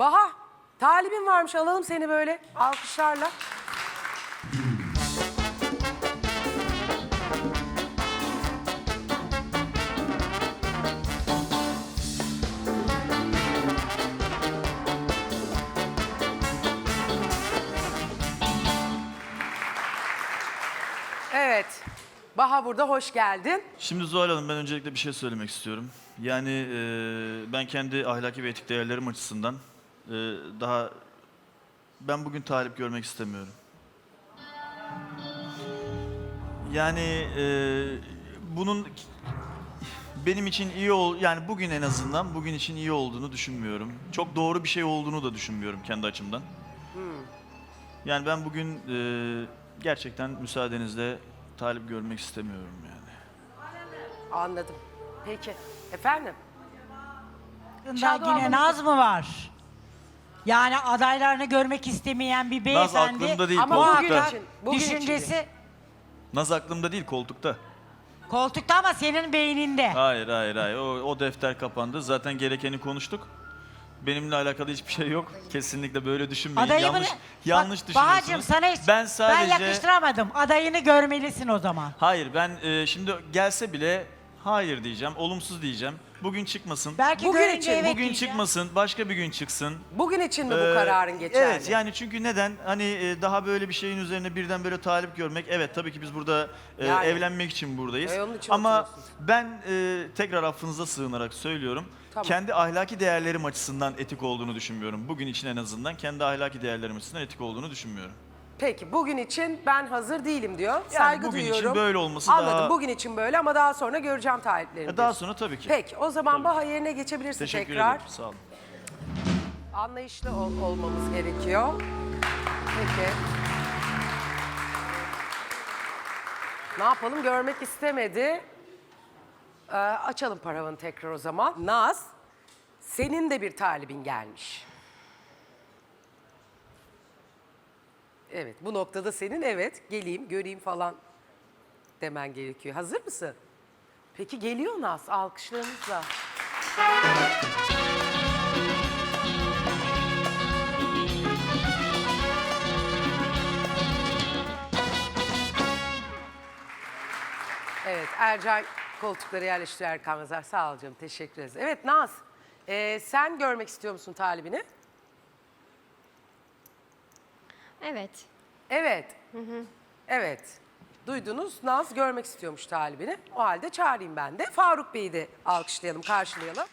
Baha, talibin varmış alalım seni böyle alkışlarla. Evet. Baha burada hoş geldin. Şimdi Zuhal Hanım ben öncelikle bir şey söylemek istiyorum. Yani e, ben kendi ahlaki ve etik değerlerim açısından e, daha ben bugün talip görmek istemiyorum. Yani e, bunun benim için iyi ol yani bugün en azından bugün için iyi olduğunu düşünmüyorum. Çok doğru bir şey olduğunu da düşünmüyorum kendi açımdan. Yani ben bugün e, gerçekten müsaadenizle talip görmek istemiyorum yani. Anladım. Peki. Efendim? Daha Şadoğan yine Naz mı var? Yani adaylarını görmek istemeyen bir Naz beyefendi. aklımda değil Ama koltukta. bugün için. Bugün düşüncesi Naz aklımda değil koltukta. koltukta ama senin beyninde. Hayır hayır hayır o, o defter kapandı. Zaten gerekeni konuştuk. Benimle alakalı hiçbir şey yok. Kesinlikle böyle düşünmeyin. Adayı mı? yanlış yanlış Bak, düşünüyorsunuz. Bahacığım sana hiç ben sadece ben yakıştıramadım. Adayını görmelisin o zaman. Hayır ben e, şimdi gelse bile hayır diyeceğim. Olumsuz diyeceğim. Bugün çıkmasın. Belki Bugün görünce için, evet Bugün diyeceğim. çıkmasın. Başka bir gün çıksın. Bugün için mi bu Ee, kararın geçerli? Evet yani çünkü neden? Hani e, daha böyle bir şeyin üzerine birden böyle talip görmek. Evet tabii ki biz burada e, Yani. evlenmek için buradayız. E, onun için Ama oturuyorsunuz. ben e, tekrar affınıza sığınarak söylüyorum. Tamam. Kendi ahlaki değerlerim açısından etik olduğunu düşünmüyorum. Bugün için en azından kendi ahlaki değerlerim açısından etik olduğunu düşünmüyorum. Peki bugün için ben hazır değilim diyor. Saygı bugün için duyuyorum. böyle olması Anladım. daha- Bugün için böyle ama daha sonra göreceğim taliplerini. E, daha diyorsun. sonra tabii ki. Peki o zaman. Baha yerine geçebilirsin Teşekkür tekrar. ederim. Sağ olun. Anlayışlı ol- olmamız gerekiyor. Peki. Ne yapalım? Görmek istemedi. Ee, açalım paravanı tekrar o zaman. Naz, senin de bir talibin gelmiş. Evet, bu noktada senin evet, geleyim, göreyim falan demen gerekiyor. Hazır mısın? Peki geliyor Naz, alkışlarınızla. Evet, Ercan koltukları yerleştiriyor Erkan. Sağ ol canım, teşekkür ederiz. Evet Naz, e, sen görmek istiyor musun talibini? Evet. Evet. Evet. Duydunuz, Naz görmek istiyormuş talibini. O halde çağırayım ben de. Faruk Bey'i de alkışlayalım, karşılayalım.